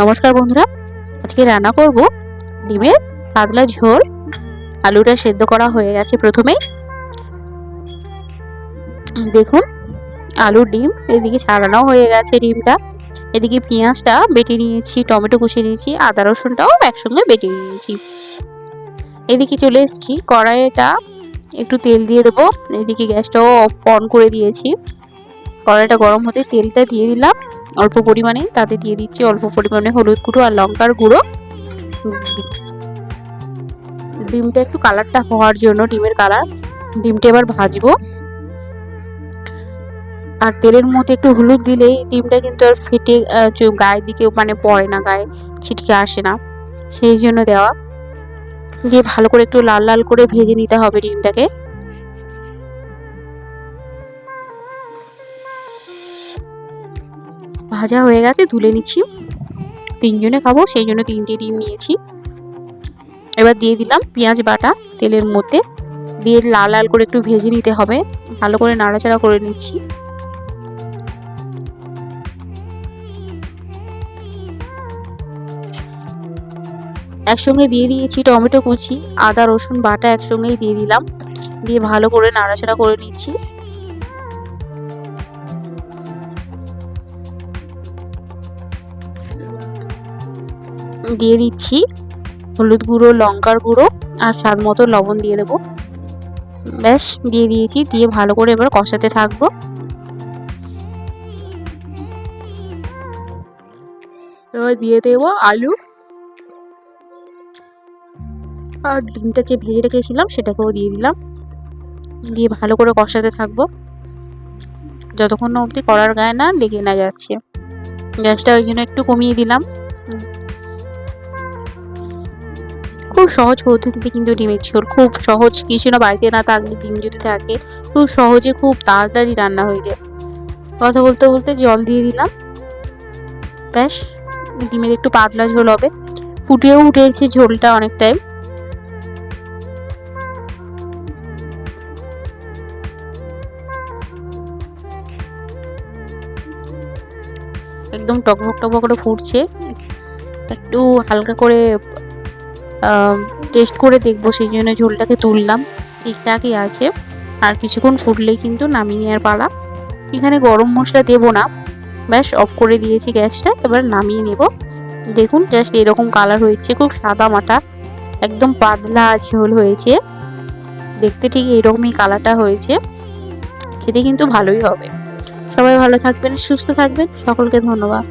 নমস্কার বন্ধুরা, আজকে রান্না করব ডিমের পাতলা ঝোল, আলুটা সেদ্ধ করা হয়ে গেছে প্রথমেই। দেখুন, আলুর ডিম, এদিকে ছাড়ানো হয়ে গেছে ডিমটা। এদিকে পেঁয়াজটা বেটে নিয়েছি, টমেটো কুচি নিয়েছি আদা রসুনটাও একসঙ্গে বেটে নিয়েছি। এদিকে চলে এসেছি, কড়াইটা একটু তেল দিয়ে দেবো। এদিকে গ্যাসটাও অফ অন করে দিয়েছি। কড়াইটা গরম হতে তেলটা দিয়ে দিলাম। অল্প পরিমাণে, তাতে দিয়ে দিচ্ছি অল্প পরিমাণে হলুদ গুঁড়ো আর লঙ্কার গুঁড়ো। ডিমটা একটু কালারটা হওয়ার জন্য, ডিমের কালার। ডিমটা এবার ভাজবো। আর তেলের মধ্যে একটু হলুদ দিলেই ডিমটা কিন্তু আর ফেটে গায়ের দিকে মানে পড়ে না, গায়ে ছিটকে আসে না। সেই জন্য দেওয়া। দিয়ে ভালো করে একটু লাল লাল করে ভেজে নিতে হবে ডিমটাকে। ভাজা হয়ে গেছে, তুলে নিচ্ছি। তিনজনে খাব, সেই জন্য তিনটে ডিম নিয়েছি। এবার দিয়ে দিলাম পেঁয়াজ বাটা তেলের মধ্যে। দিয়ে লাল লাল করে একটু ভেজে নিতে হবে। ভালো করে নাড়াচাড়া করে নিচ্ছি। একসঙ্গে দিয়ে দিয়েছি টমেটো কুচি, আদা, রসুন, বাটা একসঙ্গেই দিয়ে দিলাম। দিয়ে ভালো করে নাড়াচাড়া করে নিচ্ছি। দিয়ে দিচ্ছি হলুদ গুঁড়ো, লঙ্কার গুঁড়ো আর স্বাদ মতো লবণ দিয়ে দেবো। ব্যাস, দিয়ে দিয়েছি, দিয়ে ভালো করে এবার কষাতে থাকব। এবার দিয়ে দেবো আলু। আর ডিমটা যে ভেজে রেখেছিলাম, সেটাকেও দিয়ে দিলাম। দিয়ে ভালো করে কষাতে থাকব। যতক্ষণ অবধি করার গায়ে না লেগে না যাচ্ছে। গ্যাসটা ওই জন্য একটু কমিয়ে দিলাম। খুব সহজ পদ্ধতিতে কিন্তু ডিমের ঝোল, খুব সহজ। কিছু না বাড়িতে না থাকলে ডিম যদি থাকে, খুব সহজে খুব তাড়াতাড়ি রান্না হয়ে যায়। কথা বলতে বলতে জল দিয়ে দিলাম। ব্যাস, ডিমের একটু পাতলা ঝোল হবে। ফুটেও উঠেছে ঝোলটা অনেকটাই। একদম টকবক টকবক করে ফুটছে। একটু হালকা করে টেস্ট করে দেখব, সেই জন্য ঝোলটাকে তুললাম। ঠিকঠাকই আছে। আর কিছুক্ষণ ফুটলেই কিন্তু নামিয়ে নেওয়ার পালা। এখানে গরম মশলা দেবো না। ব্যাস অফ করে দিয়েছি গ্যাসটা। এবার নামিয়ে নেব। দেখুন জাস্ট এরকম কালার হয়েছে। খুব সাদা মাটা। একদম পাতলা ঝোল হয়েছে। দেখতে ঠিক এরকমই কালারটা হয়েছে। খেতে কিন্তু ভালোই হবে। সবাই ভালো থাকবেন সুস্থ থাকবেন। সকলকে ধন্যবাদ।